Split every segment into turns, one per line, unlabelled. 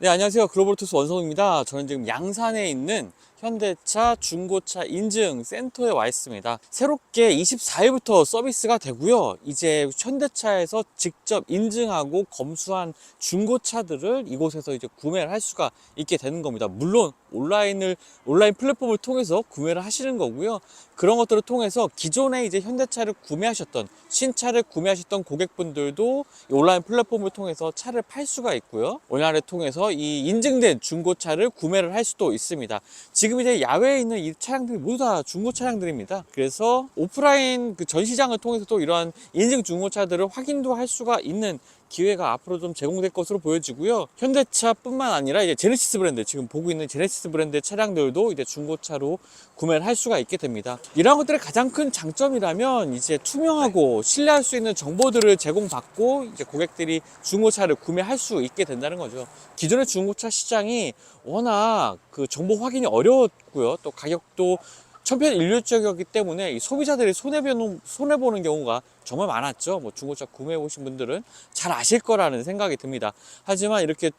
네, 안녕하세요. 글로벌 투스 원성입니다. 저는 지금 양산에 있는 현대차 중고차 인증 센터에 와 있습니다. 새롭게 24일부터 서비스가 되고요. 이제 현대차에서 직접 인증하고 검수한 중고차들을 이곳에서 이제 구매를 할 수가 있게 되는 겁니다. 물론 온라인을 온라인 플랫폼을 통해서 구매를 하시는 거고요. 그런 것들을 통해서 기존에 이제 현대차를 구매하셨던 신차를 구매하셨던 고객분들도 이 온라인 플랫폼을 통해서 차를 팔 수가 있고요. 온라인을 통해서 이 인증된 중고차를 구매를 할 수도 있습니다. 지금 이제 야외에 있는 이 차량들이 모두 다 중고 차량들입니다. 그래서 오프라인 그 전시장을 통해서도 이러한 인증 중고차들을 확인도 할 수가 있는 기회가 앞으로 좀 제공될 것으로 보여지고요. 현대차뿐만 아니라 이제 제네시스 브랜드 지금 보고 있는 제네시스 브랜드 차량들도 이제 중고차로 구매를 할 수가 있게 됩니다. 이러한 것들의 가장 큰 장점이라면 이제 투명하고 신뢰할 수 있는 정보들을 제공받고 이제 고객들이 중고차를 구매할 수 있게 된다는 거죠. 기존의 중고차 시장이 워낙 그 정보 확인이 어려웠고요. 또 가격도 천편일률적이었기 때문에 이 소비자들이 손해보는, 손해보는 경우가 정말 많았죠. 뭐 중고차 구매해 보신 분들은 잘 아실 거라는 생각이 듭니다. 하지만 이렇게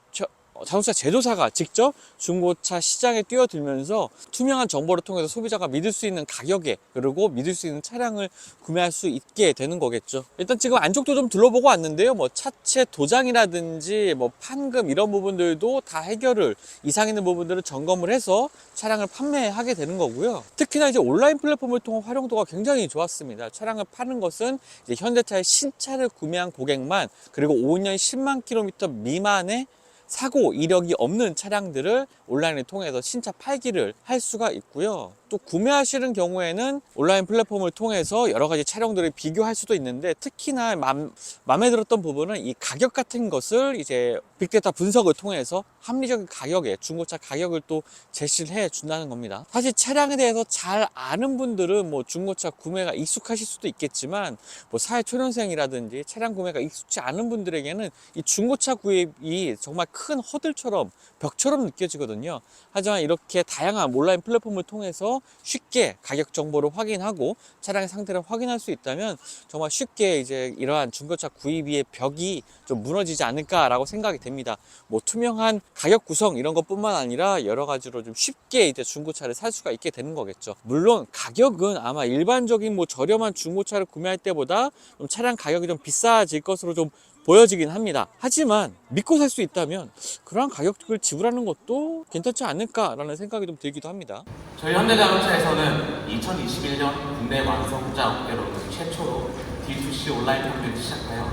자동차 제조사가 직접 중고차 시장에 뛰어들면서 투명한 정보를 통해서 소비자가 믿을 수 있는 가격에 그리고 믿을 수 있는 차량을 구매할 수 있게 되는 거겠죠. 일단 지금 안쪽도 좀 둘러보고 왔는데요. 뭐 차체 도장이라든지 뭐 판금 이런 부분들도 다 해결을 이상 있는 부분들을 점검을 해서 차량을 판매하게 되는 거고요. 특히나 이제 온라인 플랫폼을 통한 활용도가 굉장히 좋았습니다. 차량을 파는 것은 이제 현대차의 신차를 구매한 고객만 그리고 5년 10만 킬로미터 미만의 사고 이력이 없는 차량들을 온라인을 통해서 신차 팔기를 할 수가 있고요. 또 구매하시는 경우에는 온라인 플랫폼을 통해서 여러 가지 차량들을 비교할 수도 있는데 특히나 맘, 마음에 들었던 부분은 이 가격 같은 것을 이제 빅데이터 분석을 통해서 합리적인 가격에 중고차 가격을 또 제시를 해 준다는 겁니다. 사실 차량에 대해서 잘 아는 분들은 뭐 중고차 구매가 익숙하실 수도 있겠지만 뭐 사회 초년생이라든지 차량 구매가 익숙치 않은 분들에게는 이 중고차 구입이 정말 큰 허들처럼 벽처럼 느껴지거든요. 하지만 이렇게 다양한 온라인 플랫폼을 통해서 쉽게 가격 정보를 확인하고 차량의 상태를 확인할 수 있다면 정말 쉽게 이제 이러한 중고차 구입의 벽이 좀 무너지지 않을까라고 생각이 됩니다. 뭐 투명한 가격 구성 이런 것뿐만 아니라 여러 가지로 좀 쉽게 이제 중고차를 살 수가 있게 되는 거겠죠. 물론 가격은 아마 일반적인 뭐 저렴한 중고차를 구매할 때보다 좀 차량 가격이 좀 비싸질 것으로 좀 보여지긴 합니다. 하지만 믿고 살 수 있다면 그러한 가격을 지불하는 것도 괜찮지 않을까라는 생각이 좀 들기도 합니다.
저희 현대자동차에서는 2021년 국내 완성차 업계로는 최초로 D2C 온라인 판매를 시작하여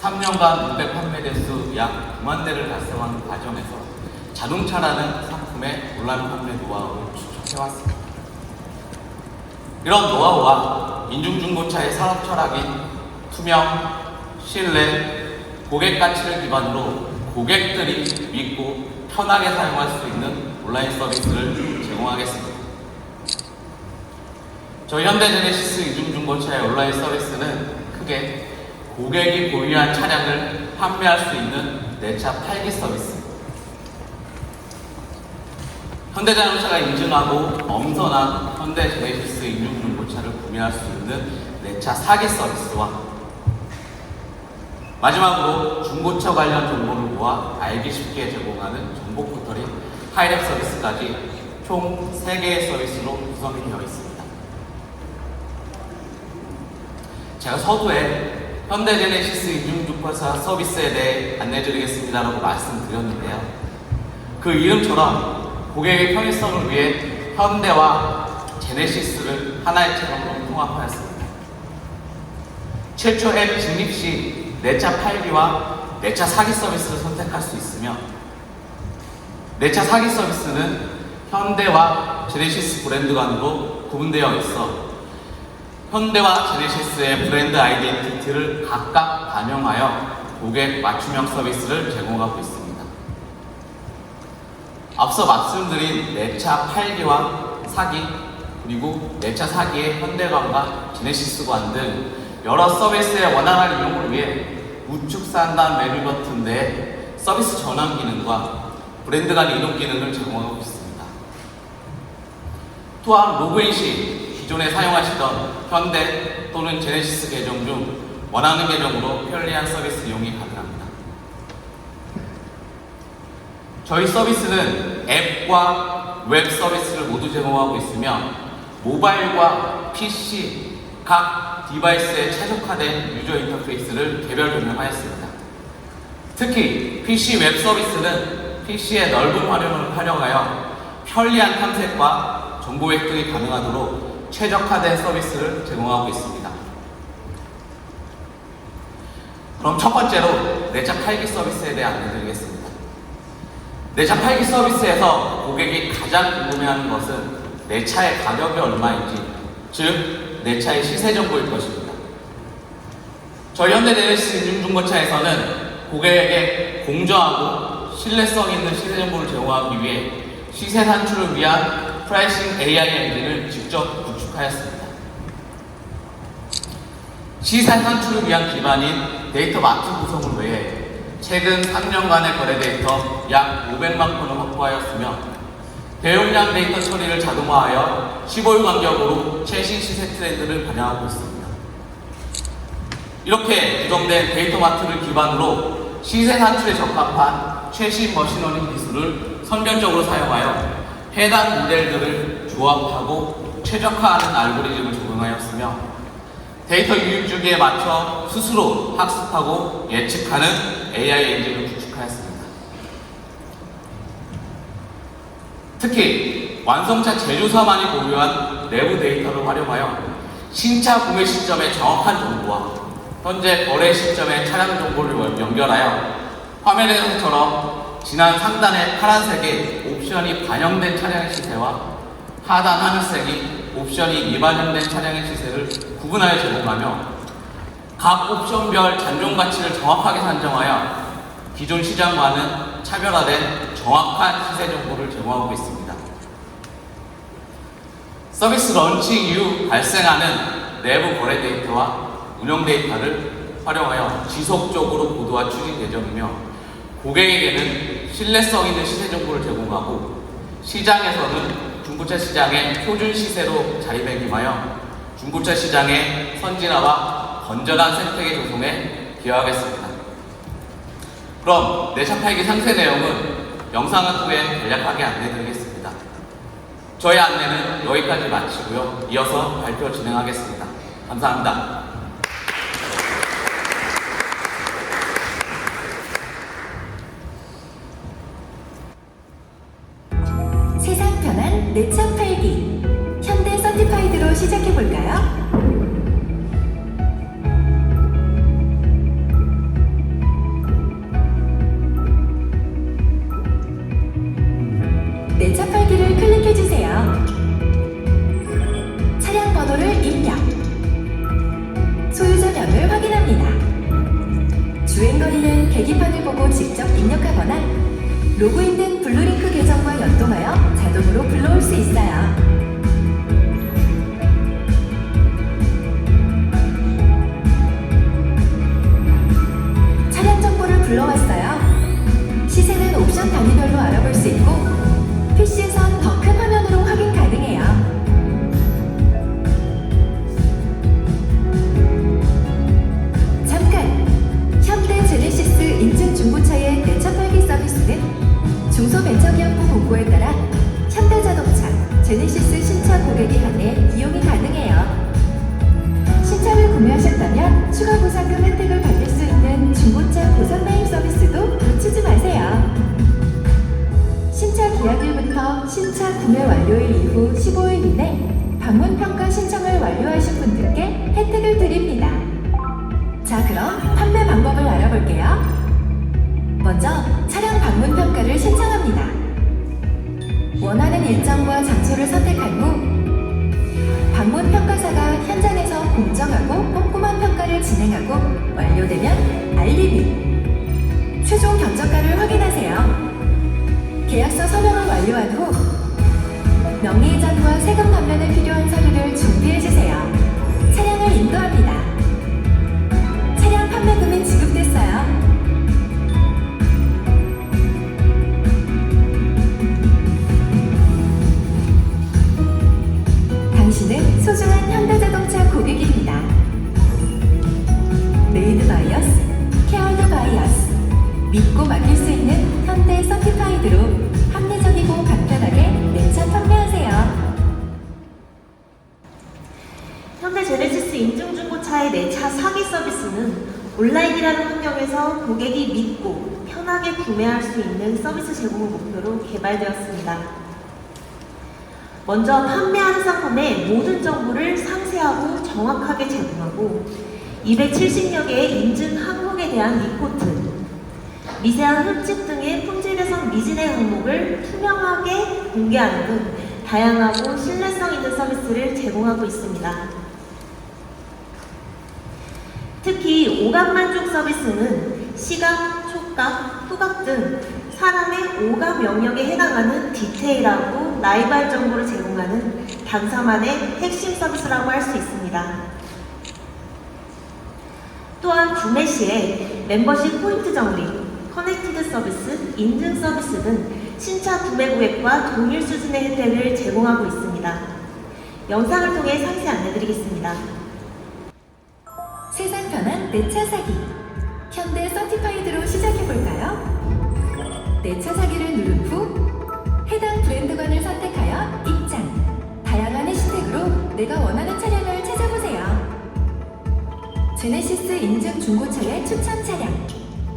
3년간 국내 판매 대수 약 9만 대를 달성하는 과정에서 자동차라는 상품의 온라인 판매 노하우를 추적해왔습니다. 이런 노하우와 인중중고차의 산업 철학인 투명, 신뢰, 고객 가치를 기반으로 고객들이 믿고 편하게 사용할 수 있는 온라인 서비스를 제공하겠습니다. 저희 현대제네시스 이중중고차의 온라인 서비스는 크게 고객이 보유한 차량을 판매할 수 있는 내차 팔기 서비스. 현대자동차가 인증하고 엄선한 현대제네시스 이중중고차를 구매할 수 있는 내차 사기 서비스와 마지막으로 중고차 관련 정보를 모아 알기 쉽게 제공하는 정보 포털인 하이랩 서비스까지 총 3개의 서비스로 구성이 되어 있습니다. 제가 서두에 현대제네시스 인중주파사 서비스에 대해 안내드리겠습니다라고 말씀드렸는데요. 그 이름처럼 고객의 편의성을 위해 현대와 제네시스를 하나의 채널로 통합하였습니다. 최초 앱 진입 시 내차 팔기와 내차 사기 서비스를 선택할 수 있으며 내차 사기 서비스는 현대와 제네시스 브랜드 간으로 구분되어 있어 현대와 제네시스의 브랜드 아이덴티티를 각각 반영하여 고객 맞춤형 서비스를 제공하고 있습니다. 앞서 말씀드린 내차 팔기와 사기 그리고 내차 사기의 현대관과 제네시스관 등 여러 서비스의 원활한 이용을 위해 우측 상단 메뉴 버튼 내에 서비스 전환 기능과 브랜드 간 이동 기능을 제공하고 있습니다. 또한 로그인 시 기존에 사용하시던 현대 또는 제네시스 계정 중 원하는 계정으로 편리한 서비스 이용이 가능합니다. 저희 서비스는 앱과 웹 서비스를 모두 제공하고 있으며 모바일과 PC 각 디바이스에 최적화된 유저 인터페이스를 개별 변경하였습니다. 특히 PC 웹 서비스는 PC의 넓은 활용을 활용하여 편리한 탐색과 정보 획득이 가능하도록 최적화된 서비스를 제공하고 있습니다. 그럼 첫 번째로 내차 팔기 서비스에 대해 안내드리겠습니다. 내차 팔기 서비스에서 고객이 가장 궁금해하는 것은 내 차의 가격이 얼마인지, 즉 내 차의 시세 정보일 것입니다. 저희 현대내레시스 인증중고차에서는 고객에게 공정하고 신뢰성 있는 시세 정보를 제공하기 위해 시세 산출을 위한 프라이싱 AI 엔진을 직접 구축하였습니다. 시세 산출을 위한 기반인 데이터 마트 구성을 외에 최근 3년간의 거래 데이터 약 500만 건을 확보하였으며 대용량 데이터 처리를 자동화하여 15일 간격으로 최신 시세 트렌드를 반영하고 있습니다. 이렇게 구성된 데이터 마트를 기반으로 시세 산출에 적합한 최신 머신러닝 기술을 선별적으로 사용하여 해당 모델들을 조합하고 최적화하는 알고리즘을 적용하였으며 데이터 유입 주기에 맞춰 스스로 학습하고 예측하는 AI 엔진을 구축하였습니다. 특히 완성차 제조사만이 보유한 내부 데이터를 활용하여 신차 구매 시점의 정확한 정보와 현재 거래 시점의 차량 정보를 연결하여 화면에서처럼 지난 상단의 파란색의 옵션이 반영된 차량의 시세와 하단 하늘색이 옵션이 미반영된 차량의 시세를 구분하여 제공하며 각 옵션별 잔존 가치를 정확하게 산정하여 기존 시장과는 차별화된 정확한 시세 정보를 제공하고 있습니다. 서비스 런칭 이후 발생하는 내부 거래 데이터와 운영 데이터를 활용하여 지속적으로 고도화 추진 예정이며 고객에게는 신뢰성 있는 시세 정보를 제공하고 시장에서는 중고차 시장의 표준 시세로 자리매김하여 중고차 시장의 선진화와 건전한 생태계 조성에 기여하겠습니다. 그럼 팔기 상세 내용은 영상을 통해 간략하게 안내드리겠습니다. 저희 안내는 여기까지 마치고요. 이어서 발표 진행하겠습니다. 감사합니다.
세상 편한 내차 팔기 현대 서티파이드로 시작해 볼까요? 로그인된 블 공정하고 꼼꼼한 평가를 진행하고 완료되면 알림이 최종 견적가를 확인하세요. 계약서 서명을 완료한 후 명의이전과 세금 감면에 필요한 서류를 준비해 주세요. 차량을 인도합니다. 차량 판매금이 지급됐어요. 소중한 현대자동차 고객입니다. 메이드 바이어스, 케어드 바이어스, 믿고 맡길 수 있는 현대 서티파이드 서티파이드로 합리적이고 간편하게 내차 판매하세요.
현대 제네시스 인증 중고차의 내차 사기 서비스는 온라인이라는 환경에서 고객이 믿고 편하게 구매할 수 있는 서비스 제공을 목표로 개발되었습니다. 먼저 판매하는 상품의 모든 정보를 상세하고 정확하게 제공하고 270여 개의 인증 항목에 대한 리포트, 미세한 흠집 등의 품질 개선 미진의 항목을 투명하게 공개하는 등 다양하고 신뢰성 있는 서비스를 제공하고 있습니다. 특히 오감 만족 서비스는 시각, 촉각, 후각 등 사람의 오감 영역에 해당하는 디테일하고 라이벌 정보를 제공하는 당사만의 핵심 서비스라고 할 수 있습니다. 또한 구매 시에 멤버십 포인트 정리, 커넥티드 서비스, 인증 서비스 등 신차 구매 고객과 동일 수준의 혜택을 제공하고 있습니다. 영상을 통해 상세 안내드리겠습니다.
세상 편한 내 차 사기. 현대 서티파이드로 시작해볼까요? 내 차 사기를 누른 후 해당 브랜드관을 선택하여 입장. 다양한 해시태그로 내가 원하는 차량을 찾아보세요. 제네시스 인증 중고차의 추천 차량.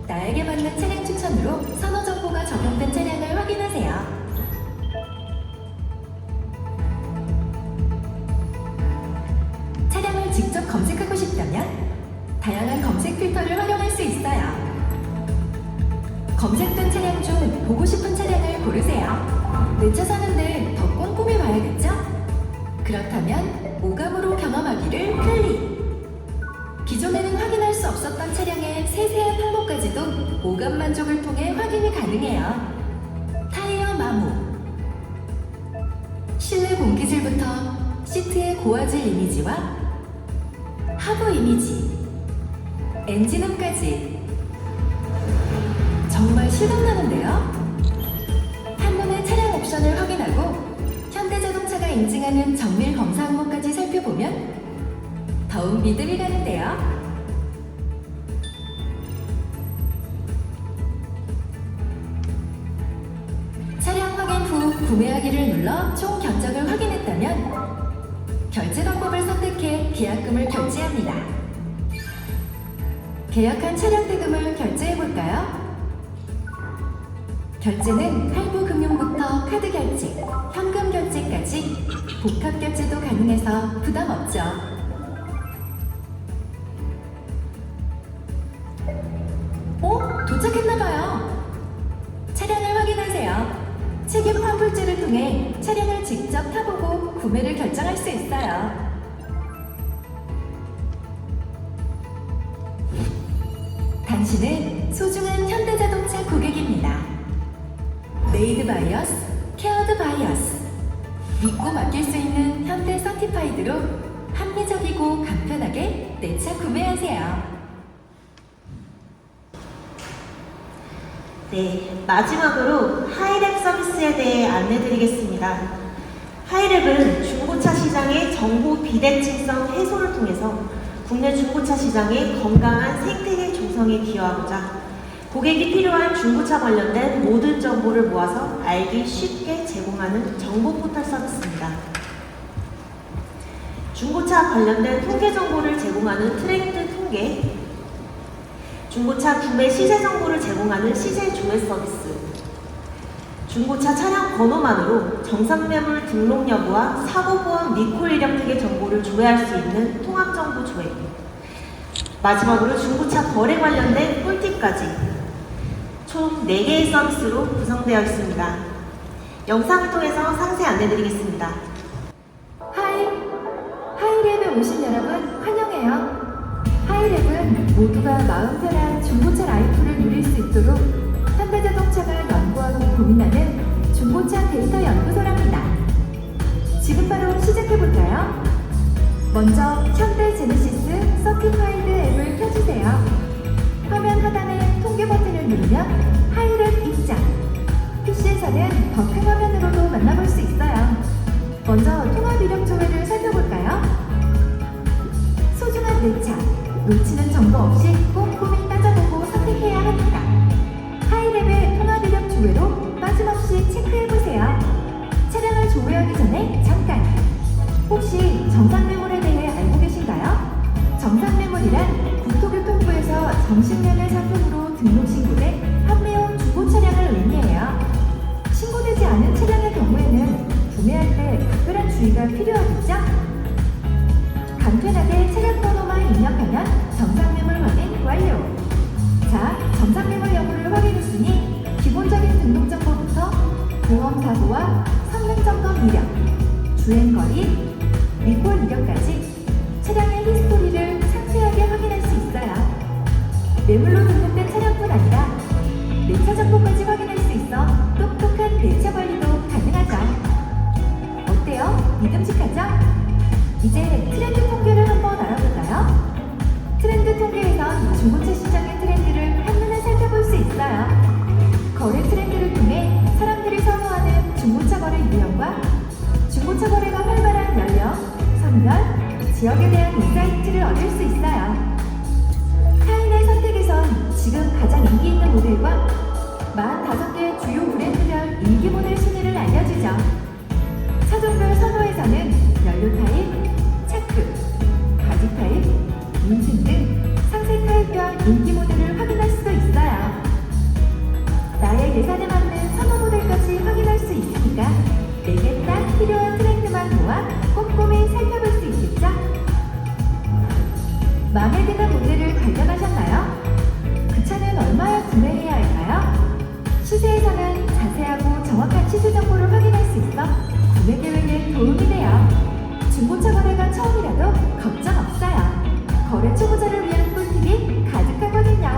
나에게 맞는 차량 추천으로 선호 정보가 적용된 차량을 확인하세요. 차량을 직접 검색하고 싶다면 다양한 검색 필터를 활용할 수 있어요. 검색된 차량 중 보고 싶은 차량을 고르세요. 내 차 사는데 더 꼼꼼히 봐야겠죠? 그렇다면 오감으로 경험하기를 클릭. 기존에는 확인할 수 없었던 차량의 세세한 항목까지도 오감 만족을 통해 확인이 가능해요. 타이어 마모. 실내 공기질부터 시트의 고화질 이미지와 하부 이미지, 엔진음까지 정말 실감나는데요? 한눈에 차량 옵션을 확인하고 현대자동차가 인증하는 정밀 검사 항목까지 살펴보면 더욱 믿음이 가는데요. 차량 확인 후 구매하기를 눌러 총 견적을 확인했다면 결제 방법을 선택해 계약금을 결제합니다. 계약한 차량 대금을 결제해 볼까요? 결제는 할부 금융부터 카드 결제, 현금 결제까지 복합 결제도 가능해서 부담 없죠. 케어드 바이어스. 믿고 맡길 수 있는 현대 서티파이드로 합리적이고 간편하게 내 차 구매하세요.
네, 마지막으로 하이랩 서비스에 대해 안내드리겠습니다. 하이랩은 중고차 시장의 정보 비대칭성 해소를 통해서 국내 중고차 시장의 건강한 생태계 조성에 기여하고자 고객이 필요한 중고차 관련된 모든 정보를 모아서 알기 쉽게 제공하는 정보 포털 서비스입니다. 중고차 관련된 통계 정보를 제공하는 트렌드 통계, 중고차 구매 시세 정보를 제공하는 시세 조회 서비스, 중고차 차량 번호만으로 정상 매물 등록 여부와 사고 보험 리콜 이력 등의 정보를 조회할 수 있는 통합 정보 조회. 마지막으로 중고차 거래 관련된 꿀팁까지 총 4개의 서비스로 구성되어 있습니다. 영상을 통해서 상세 안내드리겠습니다.
하이, 하이랩에 오신 여러분 환영해요. 하이랩은 모두가 마음 편한 중고차 라이프를 누릴 수 있도록 현대자동차가 연구하고 고민하는 중고차 데이터 연구소랍니다. 지금 바로 시작해볼까요? 먼저 현대 제네시스 서티파이드 앱을 켜주세요. 화면 하단의 통계 버튼을 누르면 하이랩 입장. PC에서는 더 큰 화면으로도 만나볼 수 있어요. 먼저 통합 이력 조회를? 소중 매물로 등록된 차량뿐 아니라 내차 정보까지 확인할 수 있어 똑똑한 내차 관리도 가능하죠. 어때요? 믿음직하죠? 이제 트렌드 통계를 한번 알아볼까요? 트렌드 통계에선 중고차 시장의 트렌드를 한눈에 살펴볼 수 있어요. 거래 트렌드를 통해 사람들이 선호하는 중고차 거래 유형과 중고차 거래가 활발한 연령, 성별, 지역에 대한 인사이트를 얻을 수 있어요. 지금 가장 인기 있는 모델과 45개 주요 브랜드별 인기 모델 순위를 알려주죠. 차종별 선호에서는 연료 타입, 차급, 바지 타입, 인증 등 상세 타입별 인기 모델을 확인할 수도 있어요. 나의 예산에 맞는 선호 모델까지 확인할 수 있으니까 내게 딱 필요한 트렌드만 모아 꼼꼼히 살펴볼 수 있겠죠? 마음에 드는 모델을 발견하셨나요? 그 차는 얼마에 구매해야 할까요? 시세에서는 자세하고 정확한 시세 정보를 확인할 수 있어 구매 계획에 도움이 돼요. 중고차 거래가 처음이라도 걱정 없어요. 거래 초보자를 위한 꿀팁이 가득하거든요.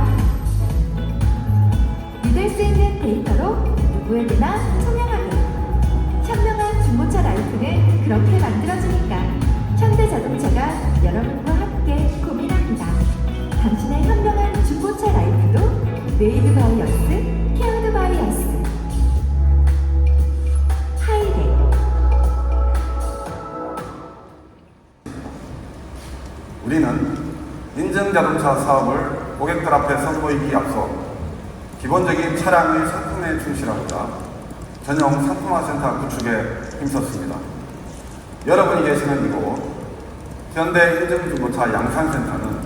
믿을 수 있는 데이터로 누구에게나 투명하게 현명한 중고차 라이프는 그렇게 만들어주니까 현대자동차가 여러분과 함께 고민합니다. 당신의 현명한 중고차 라이프도 메이드 바이 어스, 케어드 바이 어스. 하이데.
우리는 인증 자동차 사업을 고객들 앞에 선보이기 앞서 기본적인 차량의 상품에 충실하고자 전용 상품화센터 구축에 힘썼습니다. 여러분이 계시는 이곳 현대 인증중고차 양산센터는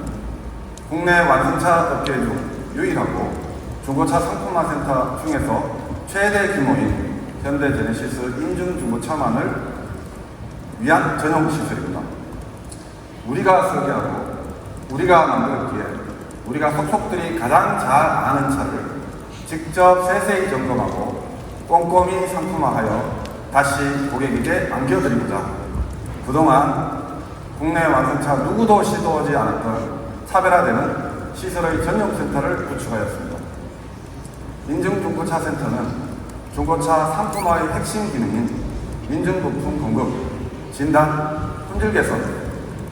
국내 완성차 업계 중 유일하고 중고차 상품화센터 중에서 최대 규모인 현대 제네시스 인증중고차만을 위한 전용 시설입니다. 우리가 설계하고 우리가 만들었기에 우리가 속속들이 가장 잘 아는 차를 직접 세세히 점검하고 꼼꼼히 상품화하여 다시 고객에게 안겨드리고자 그동안 국내 완성차 누구도 시도하지 않았던 차별화되는 시설의 전용 센터를 구축하였습니다. 인증 중고차 센터는 중고차 상품화의 핵심 기능인 인증 부품 공급, 진단, 품질 개선,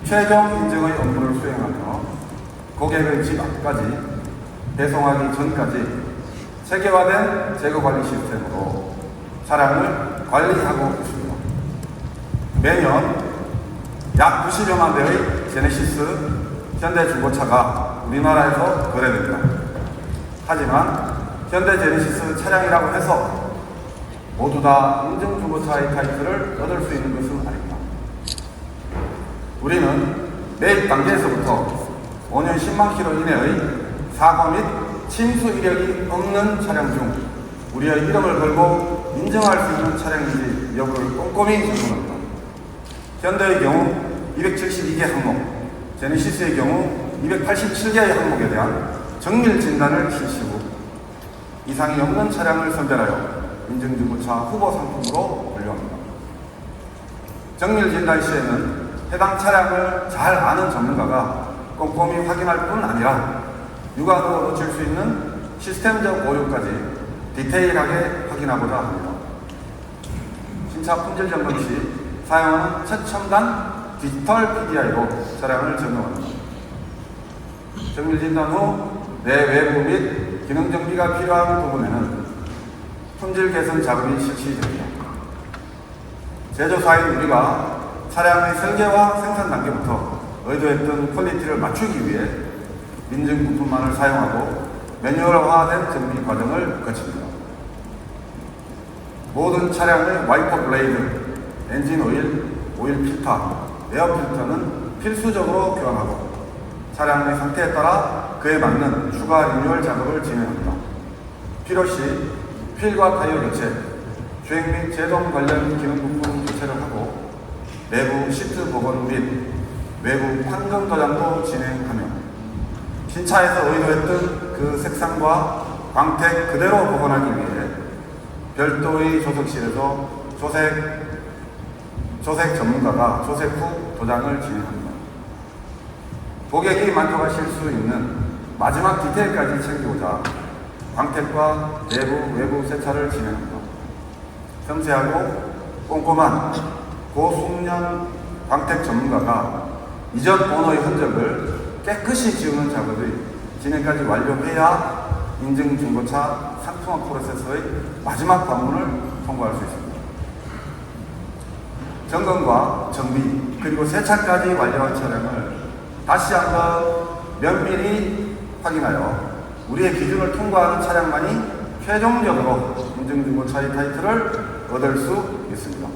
최종 인증의 업무를 수행하며 고객의 집 앞까지 배송하기 전까지 체계화된 재고 관리 시스템으로 차량을 관리하고 있습니다. 매년 약 90여만 대의 제네시스 현대 중고차가 우리나라에서 거래됩니다. 하지만 현대 제네시스 차량이라고 해서 모두 다 인증 중고차의 타이틀을 얻을 수 있는 것은 아닙니다. 우리는 매입 단계에서부터 5년 10만 킬로 이내의 사고 및 침수 이력이 없는 차량 중 우리의 이름을 걸고 인정할 수 있는 차량인지 여부를 꼼꼼히 점검합니다. 현대의 경우 272개 항목, 제네시스의 경우 287개의 항목에 대한 정밀 진단을 실시 후 이상이 없는 차량을 선별하여 인증중고차 후보 상품으로 분류합니다. 정밀 진단 시에는 해당 차량을 잘 아는 전문가가 꼼꼼히 확인할 뿐 아니라 육안으로 놓칠 수 있는 시스템적 오류까지 디테일하게 확인하고자 합니다. 신차 품질 점검 시 사용하는 최첨단 디지털 PDI로 차량을 점검합니다. 정밀 진단 후 내 외부 및 기능 정비가 필요한 부분에는 품질 개선 작업이 실시됩니다. 제조사인 우리가 차량의 설계와 생산 단계부터 의도했던 퀄리티를 맞추기 위해 인증 부품만을 사용하고 매뉴얼화된 정비 과정을 거칩니다. 모든 차량의 와이퍼 블레이드, 엔진 오일, 오일 필터, 에어 필터는 필수적으로 교환하고 차량의 상태에 따라 그에 맞는 추가 리뉴얼 작업을 진행합니다. 필요시 휠과 타이어 교체, 주행 및 제동 관련 기능 부품 교체를 하고 내부 시트 복원 및 외부 판금 도장도 진행하며 신차에서 의도했던 그 색상과 광택 그대로 복원하기 위해 별도의 조석실에서 조색 조색 전문가가 조색 후 도장을 진행합니다. 고객이 만족하실 수 있는 마지막 디테일까지 챙기고자 광택과 내부, 외부 세차를 진행합니다. 섬세하고 꼼꼼한 고숙련 광택 전문가가 이전 오너의 흔적을 깨끗이 지우는 작업이 진행까지 완료해야 인증 중고차 상품화 프로세스의 마지막 관문을 통과할 수 있습니다. 점검과 정비 그리고 세차까지 완료한 차량을 다시 한번 면밀히 확인하여 우리의 기준을 통과하는 차량만이 최종적으로 인증중고차의 타이틀을 얻을 수 있습니다.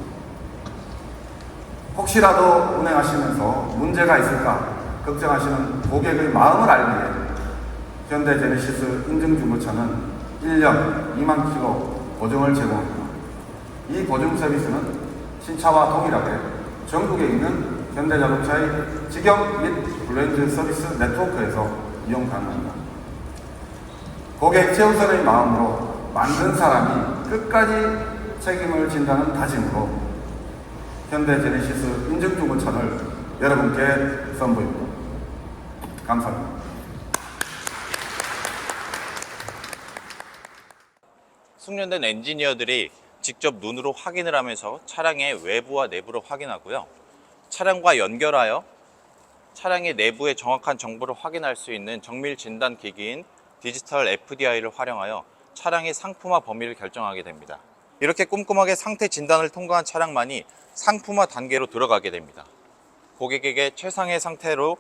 혹시라도 운행하시면서 문제가 있을까 걱정하시는 고객의 마음을 알기 위해 현대 제네시스 인증중고차는 1년 2만 킬로 보증을 제공합니다. 이 보증 서비스는 신차와 동일하게 전국에 있는 현대자동차의 직영 및 블렌드 서비스 네트워크에서 이용 가능합니다. 고객 최우선의 마음으로 만든 사람이 끝까지 책임을 진다는 다짐으로 현대 제네시스 인증중고차를 여러분께 선보입니다. 감사합니다.
숙련된 엔지니어들이 직접 눈으로 확인을 하면서 차량의 외부와 내부를 확인하고요. 차량과 연결하여 차량의 내부의 정확한 정보를 확인할 수 있는 정밀 진단 기기인 디지털 FDI를 활용하여 차량의 상품화 범위를 결정하게 됩니다. 이렇게 꼼꼼하게 상태 진단을 통과한 차량만이 상품화 단계로 들어가게 됩니다. 고객에게 최상의 상태로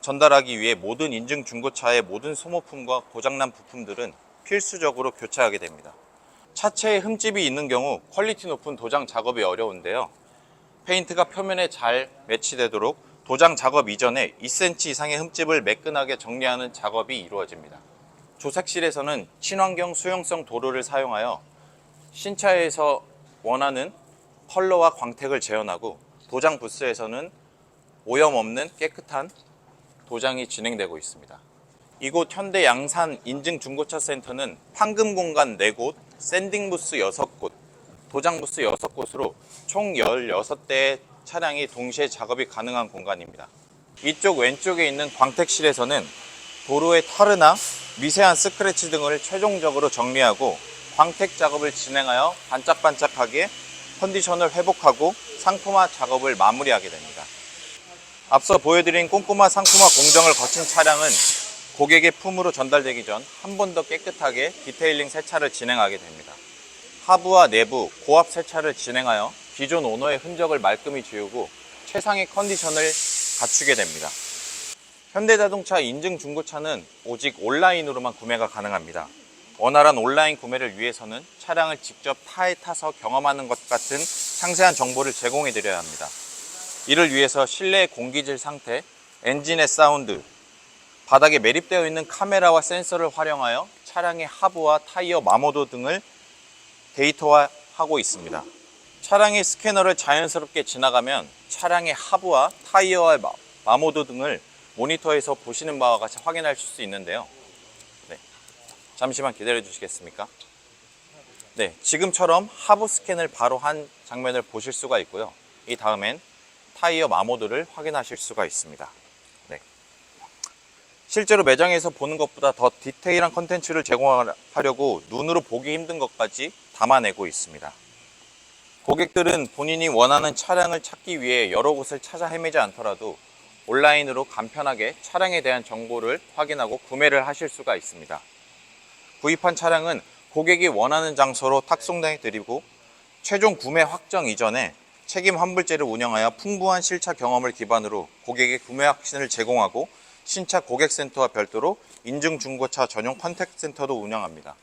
전달하기 위해 모든 인증 중고차의 모든 소모품과 고장난 부품들은 필수적으로 교체하게 됩니다. 차체에 흠집이 있는 경우 퀄리티 높은 도장 작업이 어려운데요. 페인트가 표면에 잘 매치되도록 도장 작업 이전에 2cm 이상의 흠집을 매끈하게 정리하는 작업이 이루어집니다. 조색실에서는 친환경 수용성 도료를 사용하여 신차에서 원하는 컬러와 광택을 재현하고 도장 부스에서는 오염 없는 깨끗한 도장이 진행되고 있습니다. 이곳 현대 양산 인증 중고차 센터는 판금 공간 4곳, 샌딩 부스 6곳, 도장 부스 6곳으로 총 16대의 차량이 동시에 작업이 가능한 공간입니다. 이쪽 왼쪽에 있는 광택실에서는 도로의 털이나 미세한 스크래치 등을 최종적으로 정리하고 광택 작업을 진행하여 반짝반짝하게 컨디션을 회복하고 상품화 작업을 마무리하게 됩니다. 앞서 보여드린 꼼꼼한 상품화 공정을 거친 차량은 고객의 품으로 전달되기 전 한 번 더 깨끗하게 디테일링 세차를 진행하게 됩니다. 하부와 내부 고압 세차를 진행하여 기존 오너의 흔적을 말끔히 지우고 최상의 컨디션을 갖추게 됩니다. 현대자동차 인증 중고차는 오직 온라인으로만 구매가 가능합니다. 원활한 온라인 구매를 위해서는 차량을 직접 타에 타서 경험하는 것 같은 상세한 정보를 제공해 드려야 합니다. 이를 위해서 실내 공기질 상태, 엔진의 사운드, 바닥에 매립되어 있는 카메라와 센서를 활용하여 차량의 하부와 타이어 마모도 등을 데이터화하고 있습니다. 차량의 스캐너를 자연스럽게 지나가면 차량의 하부와 타이어와 마- 마모도 등을 모니터에서 보시는 바와 같이 확인하실 수 있는데요. 네. 잠시만 기다려 주시겠습니까? 네, 지금처럼 하부 스캔을 바로 한 장면을 보실 수가 있고요. 이 다음엔 타이어 마모도를 확인하실 수가 있습니다. 네. 실제로 매장에서 보는 것보다 더 디테일한 컨텐츠를 제공하려고 눈으로 보기 힘든 것까지 담아내고 있습니다. 고객들은 본인이 원하는 차량을 찾기 위해 여러 곳을 찾아 헤매지 않더라도 온라인으로 간편하게 차량에 대한 정보를 확인하고 구매를 하실 수가 있습니다. 구입한 차량은 고객이 원하는 장소로 탁송해 드리고 최종 구매 확정 이전에 책임 환불제를 운영하여 풍부한 실차 경험을 기반으로 고객의 구매 확신을 제공하고 신차 고객센터와 별도로 인증 중고차 전용 컨택트 센터도 운영합니다.